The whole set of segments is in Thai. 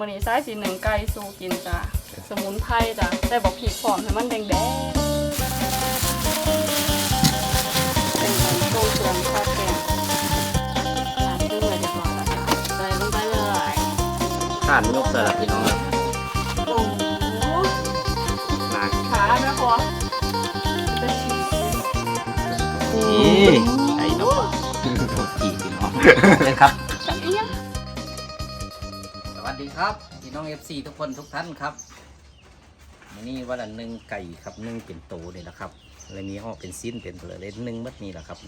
วันนี้ใช้สีหนึ่งไก่สู้กินจ้ะสมุนไพรจ้ะใส่บอกผีกหอมให้มันแดงแดงเป็นเหมือนโซ่เครื่องทอดแกงอะซึ่งเลยเรียบร้อยแล้วจ้ะใส่ลงไปเลยข้านยกสลับพี่น้องโอ้โหมาขาแม่พอจะฉีกนี่ไอ้น้องโทษทีพี่น้องเลยครับจังเอี้ยงส วัสดีครับพี่น้อง FC ทุกคนทุกท่านครับวันนี้วันละหนึ่งไก่ครับหนึ่งเป็นโตเลยนะครับแล้วมีห่อเป็นสิ้นเป็นเปลือกเลยหนึ่งมัดนี้แหละครับ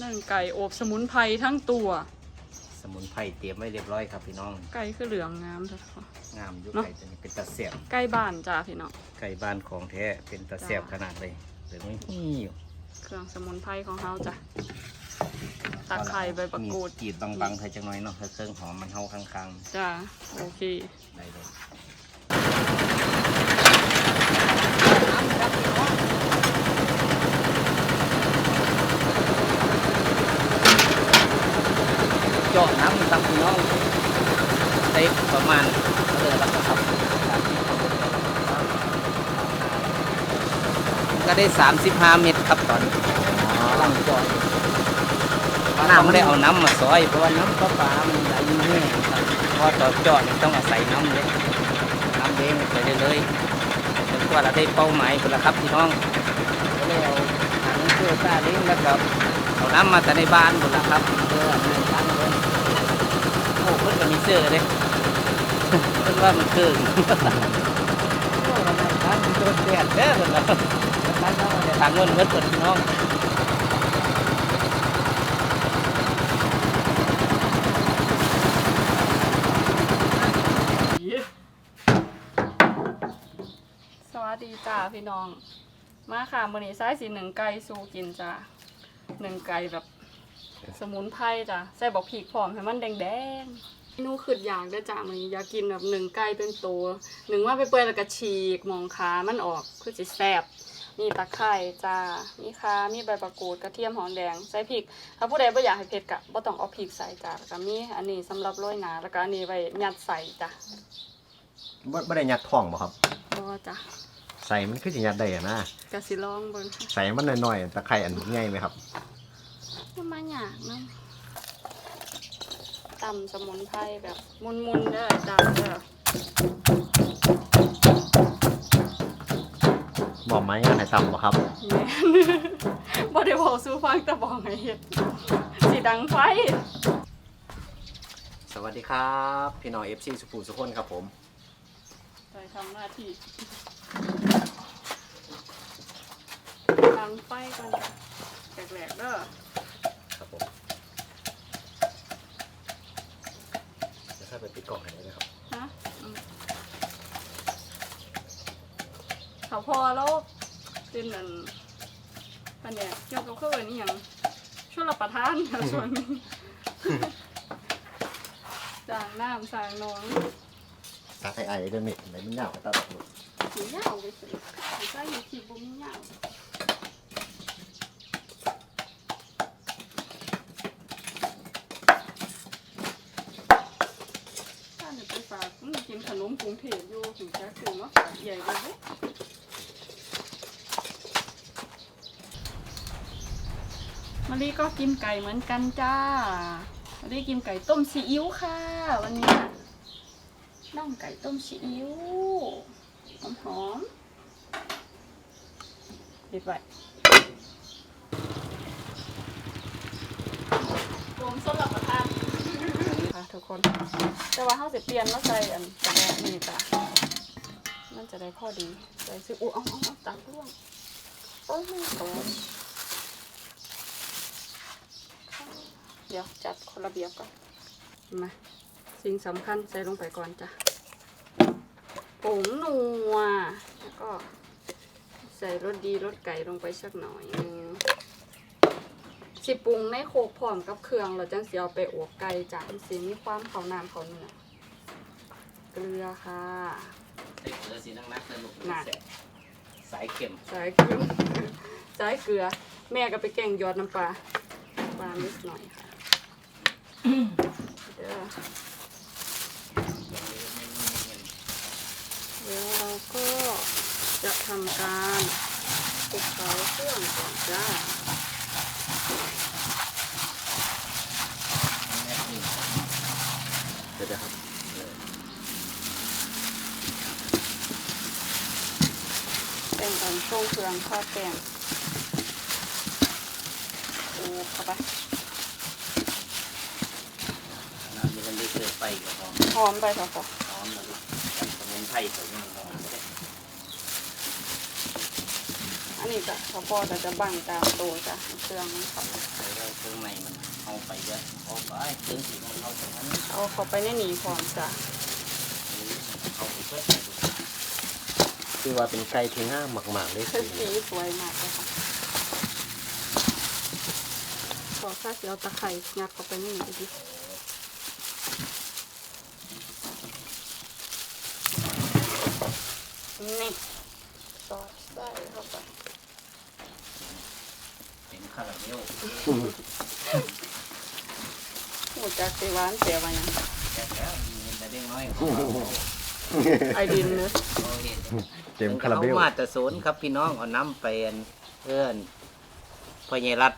หนึ่งไก่อบสมุนไพรทั้งตัว สมุนไพรเตรียมไว้เรียบร้อยครับพี่น้องไก่คือเหลืองงามจ้ะงามอยุคเนอะ ไก่ตัวนี้เป็นตะเสียบไก่บ้านจ้ะพี่น้องไก่บ้านของแท้เป็นตะเสียบขนาดเลยเหลืองนี่เครื่องสมุนไพรของเฮาจ้ะ ตะไคร้ใบประกูดมีกรีดบางๆเธอจังน้อยเนาะเธอเครื่องหอมมันเฮาข้างจ้ะโอเคๆได้เลยเจาะน้ำครับพี่น้องได้ประมาณเท่าไหร่แล้วครับก็ได้ 35 เมตรครับตอนนี้ตั้งเจาะ น้ำไม่ได้เอาน้ำมาซอยเพราะว่าน้ำประปามันไหลแห้งเพราะตอจาะนี่ต้องอาศัยน้ำเลยน้ำเองไปได้เลยจนกว่าเราได้เป้าหมายไปแล้วครับพี่น้องก็เลยเอาถังเสื้อซาเล้งแล้วก็เอาน้ำมาแต่ในบ้านหมดแล้วครับเพื่อในบ้านเลยโอ้เพิ่อนก็มีเสื้อเลยเพิ่อนว่ามันเกินโอ้มันทางโดนแดดเด้อเพิ่นว่าทางเราเนี่ยทางเงินเพิ่อนพี่น้อง สวัสดีจ้า พี่น้อง มาค่ะมื้อนี้ใช้สีหนึ่งไก่สู้กินจ้าหนึ่งไก่แบบ สมุนไพรจ้ะใส่บอกผีกหอมให้มันแดงแดงๆเมนูขึ้นอยากได้อจ้ามื้อนี้อยากกินแบบหนึ่งไก่เป็นตัวหนึ่งว่าไปเปื่อยแล้วก็ฉีกหมองขามันออกคือสิแซ่บมีตะไคร้จ้ามีข่ามีใบประกูดกระเทียมหอมแดง ใส่พริก ถ้าผู้ใดบ่อยากให้เผ็ดก็บ่ต้องเอาพริกใส่จ้าแล้วก็มีอันนี้สำหรับโรยหน้าแล้วก็อันนี้ไว้ยัดใส่จ้ะบ่บ่ได้ยัดท้องบ่ครับบ่จ้ะ ใส่มันคือสิยัดได้อะนะกะสิลองเบิ่งใส่มันน้อยๆตะไคร้อันใหญ่ไหมครับมันมาหยากเนาะตำสมุนไพรแบบมุนๆเด้อจ้าเด้อบอกไหมอันไหนต่ำบ่ครับ แม่น บ่ได้บอกสู่ฟังแต่บอกให้เฮ็ดสิดังไฟ สวัสดีครับ พี่น้อง FC สุภูสุคนครับผมไปทำหน้าที่ ดังไฟก่อนจ้ะแรกๆเด้อครับผมจะถ้าไปปิดกล่องให้ได้ไหมครับฮะอืมเขาพอแล้วเป็นอันอันเนี้ยเกี่ยวกับเครื่องนี่ยังช่วยรับประทานค่ะส่วนนี้จางน้ำสางหนองตาไคร้ไอเดอร์มิดไหนมันยาวกว่าตาดอกลูกสีเหยาวไปสิสีใส่อยู่ที่บุ้มเหยาวถ้าหนูไปฝากมึงกินขนมกรุงเท พอยู่ถึงจะคือมาฝากใหญ่เลยเด้มารีก็กินไก่เหมือนกันจ้ามารีกินไก่ต้มซีอิ๊วค่ะ วันนี้น่องไก่ต้มซีอิ๊วหอมหอมๆปิดไว้ผมสำหรับประทานค่ะทุกคน แต่ว่าเขาจะเปลี่ยนมาใส่อันกระแดนี่จ้ะ มันจะได้พอดีใส่ซื้ออู้เอาเอาเอตักร่วงโอ้ยไม่โตเดี๋ยวจัดคนระเบียบก่อนมาสิ่งสำคัญใส่ลงไปก่อนจ้ะผงนัวแล้วก็ใส่รสดีรสไก่ลงไปสักหน่อยนึงสิปรุงในโคกพร้อมกับเครื่องเราจังสิเอาไปอวกไก่จ้ะมันสิมีความเขาน้ำเขาเนื้อเกลือค่ะ ใส่เกลือสีนักนักสนุกเลยแสสายเข็มสายเกลือสายเกลือ แม่ก็ไปแกงยอดน้ำปลาปลานิดหน่อยค่ะเดี๋ยวเราก็จะทำการติดเตาเครื่องก่อนจ้าเดี๋ยวครับ เป็นการช่วงเครื่องทอดแป้งโอ้เข้าไปน้ำมันได้เกิดไฟกับหอมหอมไปค่ะพ่อหอมแล้วก็กันสมุนไพรใส่ยังหอมก็ได้อันนี้ก็พอพอจะจะบังตามตัวจ้ะเครื่องมันเข้าไปแล้วก็เครื่องในมันเอาไปด้วยเอาไปเครื่องสีมันเอาตรงนั้น เอาเข้าไปในนี้พร้อมจ้ะ เอาไปเพื่อ คือว่าเป็นไก่ที่ง่ามหมากๆเลยคือสีสวยมากเลยค่ะขอข้าเสียวตะไคร่งัดเข้าไปในนี้ดินี่ซอสใส่เข้าไปเป็นคาราเมลหมูจากสีหวานเสียวันยังแค่แล้วมีแต่เด้งน้อย ไอดินเนื้อเอาเห็นเต็มคาราเบลอมาแต่สวนครับพี่น้องเอาน้ำไปอันเอื้อนพ่อใหญ่รัด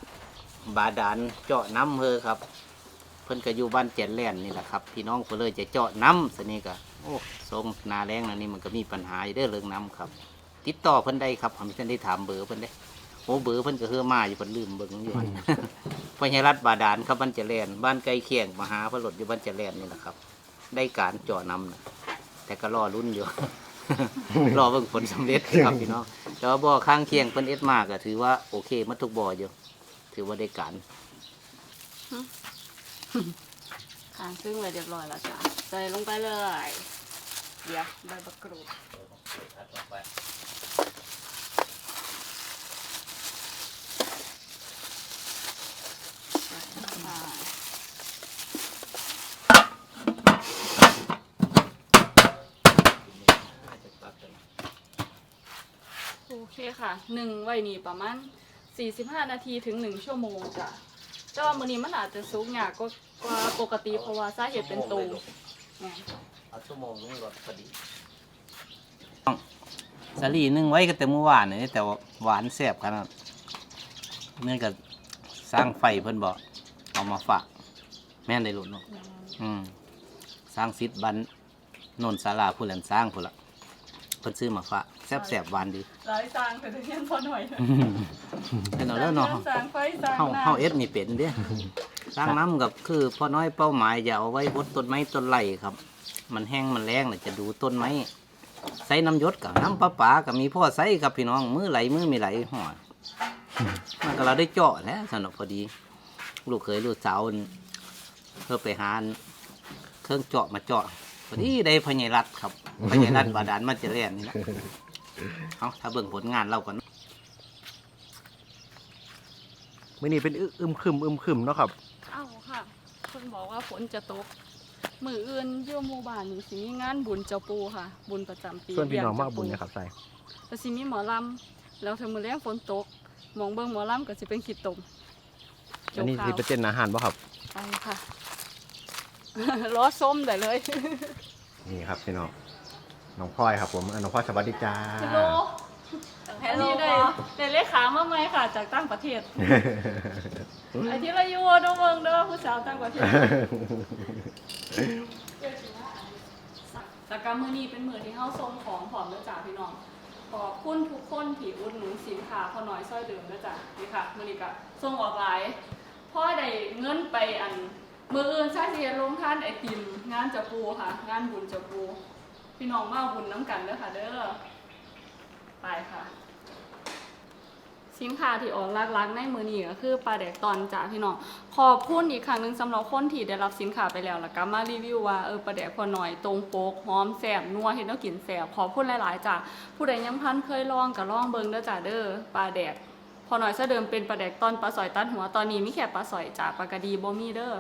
บาดาลเจาะน้ำเพอครับ เพิ่นก็อยู่บ้านเจ็ดแล่นนี่แหละครับ พี่น้องก็เลยจะเจาะน้ำสนี่ก็โอ้ทรงนาแรงนะนี่มันก็มีปัญหาอยู่เด้อเรื่องน้ำครับ ติดต่อเพิ่นได้ครับผมจะได้ถามเบอร์เพิ่นได้โอ้เบอร์เพิ่นก็เฮือมาอยู่เพิ่นลืมเบิ่งอยู่หั่นพ่อใหญ่รัดบาดาลครับบ้านเจริญบ้านใกล้เคียงมาหาพระหลดอยู่บ้านเจริญนี่แหละครับ ได้การเจาะน้ำนะ แต่ก็รอรุ่นอยู่ รอเบิ่งผลสำเร็จครับพี่น้องแต่ว่าบ่อข้างเคียงเพิ่นเอ็ดมากก็ถือว่าโอเคหมาทุกบ่ออยู่ ถือว่าได้การขางซึ่งเลยเรียบร้อยแล้วจ้ะใส่ลงไปเลย เดี๋ยวใบมะกรูดใส่ลงไปโอเคค่ะหนึ่งไว้นี่ประมาณ45 นาทีถึง 1 ชั่วโมงจ้ะแต่ว่ามื้อนี้มันอาจจะสุกยากก็กว่าปกติเพราะว่าสาเหตุเป็นตูแม่นเอาชั่วโมงนึงรถพอดีสาลีนึ่งไว้ก็แต่เมื่อวานนี่แต่ว่าหวานแซ่บขนาดเนื่องกับสร้างไฟเพิ่นบอกเอามาฝากแม่นได้หลุดเนาะอืมสร้างซิดบันโนนศาลาผู้แหลนสร้างผู้ละ เพิ่นซื้อมาฝากแซ่บแซ่บหวานดีหลายสร้างแต่เพียงพอหน่อยเป็นเอาแล้วเนาะสร้างไฟสร้างเฮาน้ำเฮาเอ็ดนี่เป็นเด้สร้างน้ำกับคือพ่อน้อยเป้าหมายอย่าเอาไว้พดต้นไม้ต้นไหลครับ มันแห้งมันแรงน่ะจะดูต้นไม้ใส่น้ำหยศกับน้ำประปากับมีพ่อใส่ครับพี่น้องมือไหลมือไม่ไหลห่อมันก็เราได้เจาะแล้วสนุกพอดี ลูกเคยลูกสาวนี่เพื่อไปหาเครื่องเจาะมาเจาะ พอดีได้พญารัตครับพญารัตบาดาลมาเจริญนี่แหละเอาถ้าเบิ่งผลงานเราก่อนมื่อนี้เป็นอึมครึมอึมครึมเนาะครับ เอ้าค่ะคนบอกว่าฝนจะตก มืออื่นอยื่หมู่บ้านนี่สิมีงานบุญเจ้าปูค่ะ บุญประจำปีส่วนพี่น้องเลี้มายเจ้บุญนะครับใส่แล้วสิมีหมอลำแล้วถ้ามือแรงฝนตกหมองเบิ่งหมอลำก็สิเป็นขีดตมอันนี้ข่าสิวเป็นเต้นอาหารป่ะครับ ไปค่ะ ล้อส้มได้เลยนี่ครับพี่น้องน้องพลอยครับผมอะน้องพลอยสวัสดีจ้า ฮัลโหลอันนี้ได้ได้เลขามาใหม่ค่ะ จากต่างประเทศ ไอที่เราอยู่น้องเมืองเด้อผู้สาวต่างประเทศแต่การมือนี้เป็นมือที่เข้าทรงของผอมเด้อจ้าพี่น้อง ขอบคุณทุกคนที่อุดหนุนสินค้าพอน้อยซ้อยเดิมเด้อจ้านี่ค่ะมือนี้ก็ส่งออกหลายพ่อได้เงินไปอัน มืออื่นใช้เสียลงท่านไอติมงานจะปูค่ะ งานบุญจะปู พี่น้องมาบุญน้ำกันเด้อค่ะ เด้อไปค่ะสินค้าที่ออกลักๆในมือนี้ก็คือปลาแดกตอนจ้าพี่น้องขอบคุณอีกครั้งหนึ่งสำหรับคนที่ได้รับสินค้าไปแล้วแล้วก็มารีวิวว่าเออปลาแดกพอหน่อยตรงโปกหอมแสบนัวเห็นแล้วกินแสบขอบคุณหลายๆจ้าผู้ใดยังพันเคยลองก็ลองเบิ่งเด้อจ้าเด้อปลาแดกพอหน่อยซะเดิมเป็นปลาแดกตอนปลาสอยตัดหัวตอนนี้มีแค่ปลาสอยจ้าปลากระดีบ่มีเด้อ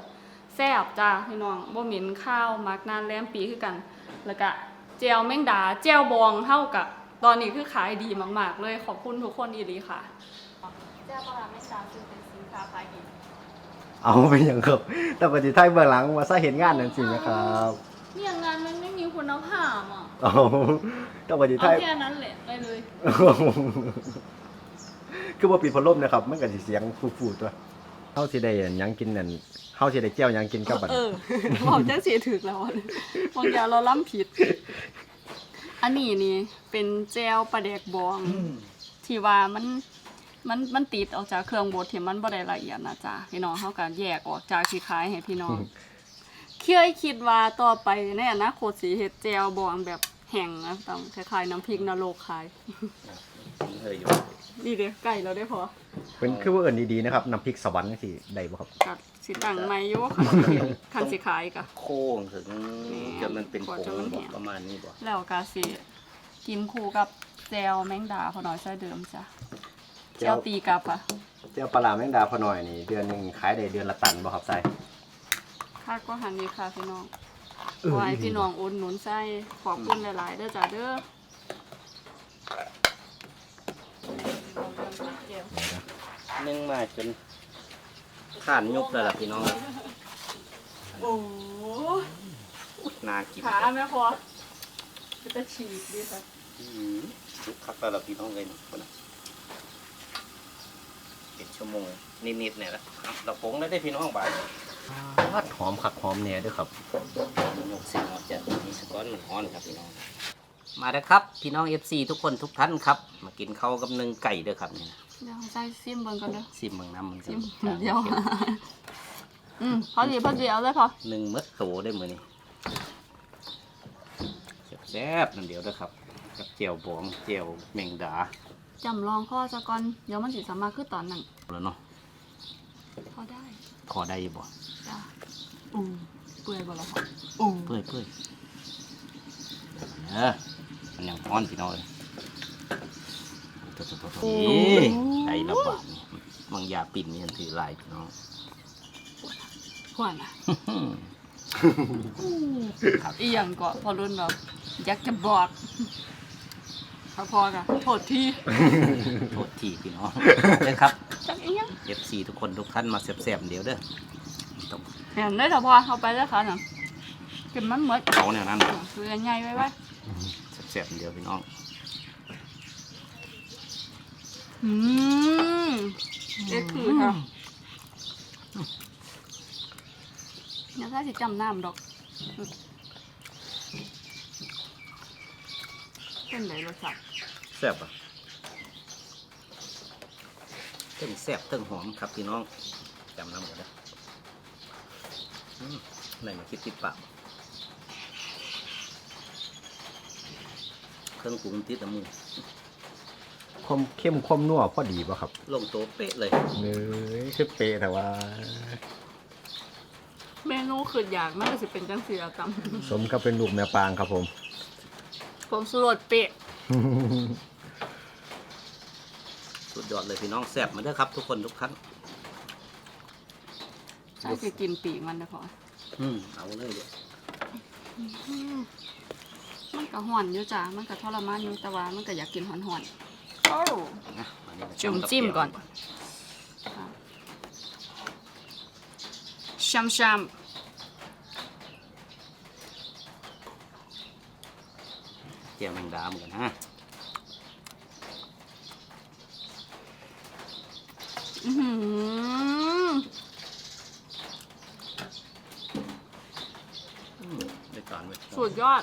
แซ่บจ้าพี่น้องบ่เหม็นข้าวมักนานแลมปีคือกัน แล้วก็เจลแมงดาเจลบองเท่ากับ ตอนนี้คือขายดีมาก ๆ เลยขอบคุณทุกคนอีหลีค่ะเจ้าปลาแมงดาคือเป็นสินค้าขายดีเอาไปอย่างครับ แต่ปฏิไทยเบื้องหลังมาซะเห็นงานนั่นสินะครับเนี่ยงานมันไม่มีคุณภาพอะเอาต้องไปดีไทเอายแค่นั้นแหละไปเลย คือว่าปิดพัดลมนะครับมันก็สิเสียงฟูๆตัวเฮาสิได้หยังกินนั่น เฮาสิได้แก้วหยังกินกับบัดเออบอกจังสีถึกแล้วอะบางอย่างเราล้ำผิด อันนี้นี่เป็นแจวปลาแดกบอง ที่ว่ามันมันมันติดออกจากเครื่องบดที่มันบ่ได้ละเอียดนะจ๊ะพี่น้องเขาก็แยกออกจากที่ขายให้พี่น้องเคยคิดว่าต่อไปในอนาคตสิเฮ็ดแจวบองแบบแห้งนะต้องคล้ายๆน้ำพริกนรกขายเฮ้ยอยู่นี่เด้อไก่เราได้พอเป็นคือว่าเอิ้นดีๆนะครับน้ำพริกสวรรค์สิได้บ่ครับกัด สิตั้งไม้อยู่คันสิคันสิขายกะ โค้งถึงจนมันเป็นโค้งบอกประมาณนี้บ่แล้วก็สิกินคู่กับแจวแมงดาพอน้อยใส่เดิมจ้ะแจวตีกลับอะเจ้าปลาร้าแมงดาพอหน่อยนี่เดือนหนึงขายได้เดือนละตันบ่ครับใส่ค่าก็หันดีค่ะพี่น้องเออขอให้พี่น้องอุดหนุนใส่ขอบคุณหลายๆเด้อจ้าเด้อนึ่งมาจน ข้านยุบแล้วล่ะพี่น้องโอ้น่ากินขาแม่พอจะฉีกดีค่ะอืมยุบคักแล้วล่ะพี่น้องเลยนี่คนน่ะเป็นชั่วโมงนิดๆเนี่ยละเอาเราผงแล้วได้พี่น้องบาดพัดหอมคักหอมแหน่เด้วยครับยกเสียงออกจากมีสก้อนมันฮ้อนครับพี่น้อง มาแล้วครับ พี่น้อง FC ทุกคนทุกท่านครับ มากินข้าวกับหนึ่งไก่เด้อครับนี่นะเดี๋ยวใส่ซิมเบิ่งก่อนเด้อซิมเมืองน้ำมันซิมเดี๋ยวอืมพอดีพอดีเอาเลยพอหนึ่งเมดโตได้มือนี่แซ่บๆนั่นเดียวเด้อครับกับเจียวบองเจียวแมงดาจำลองข้อซะก่อนเดี๋ยวมันสิสามารถคือตอนนั้นแล้วเนาะพอได้ขอได้อยู่บ่จ้าอู้เปื่อยบ่ละพออู้เพื่อยเพื่อยเออ มันยังฮ้อนพี่น้องเลยโถ่ๆๆๆนี่ได้ระบาดนี่มังยาปิ่นนี่มันถือลายพี่น้องหวานอะอีหยังก็พอรุ่นเราอยากจะบอกพอพอกะโทษทีโทษทีพี่น้องเด้อครับจักอีหยัง FC ทุกคนทุกท่านมาแซ่บๆเดี๋ยวเด้อต้องเห็นได้แต่พอเอาไปแล้วค่ะน่ะกินมันหมดเขาแนวนั้นคือใหญ่ไว้ไว้ แซ่บๆเดี๋ยวพี่น้องอืมเอ็ดคือค่ะอย่าถ้าสิจำน้ำดอกเป็นไรรสชาติแซ่บอะเทั้งแซ่บเทั้งหอมครับพี่น้องจำน้ำหมดนะอืมไหนมาคิดติดปาก เครื่องปรุงติดน้ำมือความเข้มความนัวพอดีป่ะครับลงโต๊ะเป๊ะเลยเนื้อคือเป๊ะแต่ว่า เมนูคืออยากมากก็สิเป็นจังสีตำสมกับเป็นลูกแม่ปางครับผมผมสุรสเป๊ะสุดยอดเลยพี่น้องแซ่บมาเด้อครับ ทุกคนทุกท่านใช่คือกินปีกมันนะพออืมเอาเลยเดี๋ยว มันก็ห่อนอยู่จ้ะมันก็ทรมานอยู่แต่ว่ามันก็อยากกินห่อนๆโอ้ นะอันนี้าจุ่มจิ้มก่อนช้ำช้เจียวแมงดาเหมือนกันฮะำอื้อหืออืมได้การไว้สุดยอด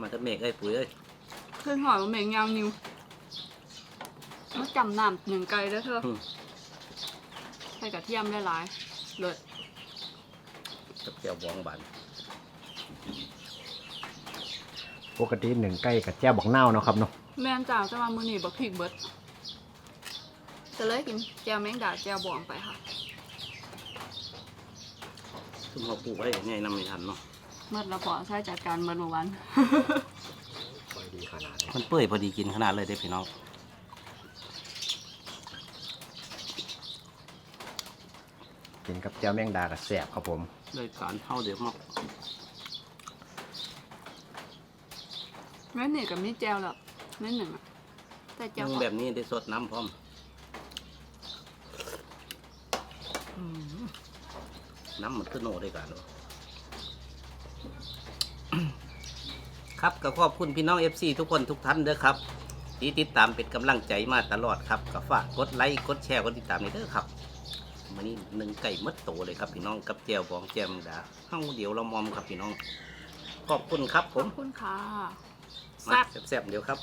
มาถ้าเมฆเอ้ยปุ๋ยเอ้ยขึ้นหอยมันเหม็นยาวนิวมาจำน้ำหนึ่งไก่แล้วเธออืมใส่กระเทียมได้หลายๆเลยกับเจียวบองบานปกติหนึ่งใกล้กับแจ้วบอกเน่าวเนาะครับเนาะแม่นจ้าจะมามือนี่บักพริกเบิดจะเลยกินแจวแมงดาแจวบองไปค่ะซึ่งเราปลูกไว้ง่ายนำไม่ทันเนาะ เมื่อเราพอใช้จัดการเมื่อวัน พอดีขนาดมันเปื่อยพอดีกินขนาดเลยได้อพี่น้องกินกับแจ้วแมงดากับแสบครับผมเลยการเท่าเดี๋ยวมากแม่นี่กับนี่แจวแล้วแม่หนึ่งอะแต่แจวนึ่งก่อนแบบนี้ได้สดน้ำพร้อมน้ำมันขึ้นโนได้กันเนา ครับก็ขอบคุณพี่น้อง FC ทุกคนทุกท่านเด้อครับที่ติดตามเป็นกำลังใจมาตลอดครับก็ฝากกดไลค์กดแชร์กดติดตามในเด้อครับวันนี้หนึ่งไก่มัดโตเลยครับพี่น้องกับแจวบองแจมดาเฮาเดี๋ยวเรามอมครับพี่น้อง ขอบคุณครับผขอมบคุณค่ะมาแซ่บแซ่บๆเดี๋ยวครับ